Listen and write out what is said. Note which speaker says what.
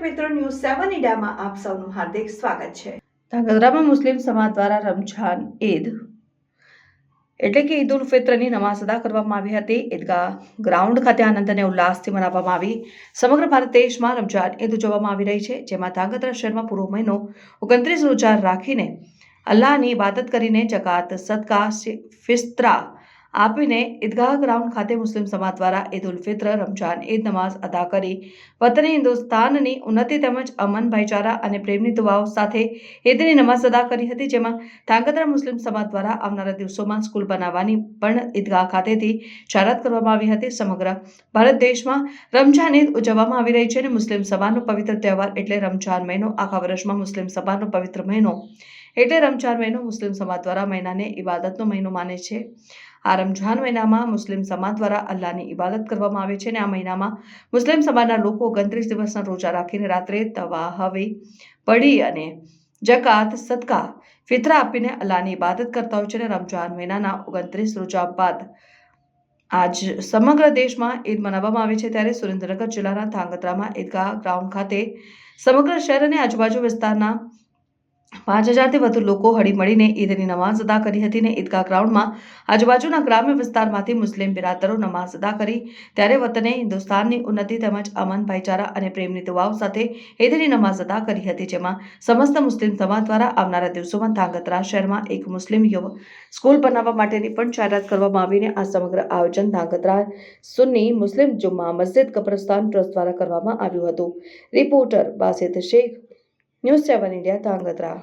Speaker 1: મીડિયામાં આપ સૌનું હાર્દિક સ્વાગત છે. ધાંગધ્રામાં મુસ્લિમ સમાજ દ્વારા રમઝાન ઈદ, એટલે કે ઈદ ઉલ ફિત્રની નમાઝ અદા કરવામાં આવી હતી. ઈદગાહ ગ્રાઉન્ડ ખાતે આનંદ અને ઉલ્લાસથી મનાવવામાં આવી. સમગ્ર ભારત દેશમાં રમઝાન ઈદ ઉજવવામાં આવી રહી છે, જેમાં ધાંગધ્રા શહેરમાં પૂરો મહિનો ઓગણત્રીસ રોજા રાખીને અલ્લાહની ઇબાદત કરીને જકાત, સદકા, ફિસ્ત્રા આપીને ઈદગાહ ગ્રાઉન્ડ ખાતે મુસ્લિમ સમાજ દ્વારા ઈદ ઉલ ફિત્ર, રમઝાન, ઈદ નમાઝ અદા કરી. વતને હિન્દુસ્તાનની ઉન્નતિ તેમજ અમન ભાઈચારા અને પ્રેમની દુવાઓ સાથે ઈદની નમાઝ અદા કરી હતી, જેમાં ધાંગધ્રા મુસ્લિમ સમાજ દ્વારા આવનારા દિવસોમાં સ્કૂલ બનાવવાની પણ ઈદગાહ ખાતેથી જાહેરાત કરવામાં આવી હતી. સમગ્ર ભારત દેશમાં રમઝાન ઈદ ઉજવવામાં આવી રહી છે અને મુસ્લિમ સમાજનો પવિત્ર તહેવાર એટલે રમઝાન મહિનો. આખા વર્ષમાં મુસ્લિમ સમાજનો પવિત્ર મહિનો એટલે રમઝાન મહિનો મુસ્લિમ સમાજ દ્વારા મહિનાને ઇબાદતનો મહિનો માને છે. આ રમઝાન મહિનામાં મુસ્લિમ સમાજ દ્વારા અલ્લાહની ઇબાદત કરવામાં આવે છે અને આ મહિનામાં મુસ્લિમ સમાજના લોકો ઓગણત્રીસ દિવસના રોજા રાખીને રાત્રે તવા હવે પડી અને જકાત, સદકા, ફિતરા આપીને અલ્લાહની ઇબાદત કરતા હોય છે અને રમઝાન મહિનાના ઓગણત્રીસ રોજા બાદ આજ સમગ્ર દેશમાં ઈદ મનાવવામાં આવે છે ત્યારે સુરેન્દ્રનગર જિલ્લાના ધાંગધ્રામાં ઈદગાહ ગ્રાઉન્ડ ખાતે સમગ્ર શહેર અને આજુબાજુ વિસ્તારના પાંચ હજારથી વધુ લોકો હળી મળીને ઈદની નમાઝ અદા કરી હતી ને ઈદગાહ ગ્રાઉન્ડમાં આજુબાજુના ગ્રામ્ય વિસ્તારમાંથી મુસ્લિમ બિરાદરો નમાઝ અદા કરી. ત્યારે વતને હિન્દુસ્તાનની ઉન્નતિ તેમજ અમન ભાઈચારા અને પ્રેમની દુઆઓ સાથે ઈદની નમાઝ અદા કરી હતી, જેમાં સમસ્ત મુસ્લિમ સમાજ દ્વારા આવનારા દિવસોમાં ધાંગધ્રા શહેરમાં એક મુસ્લિમ યુવક સ્કૂલ બનાવવા માટેની પણ જાહેરાત કરવામાં આવીને આ સમગ્ર આયોજન ધાંગધ્રા સુન્ની મુસ્લિમ જુમ્મા મસ્જિદ કબ્રસ્તાન ટ્રસ્ટ દ્વારા કરવામાં આવ્યું હતું. Reporter Basit Sheikh news seven India Dhrangadhra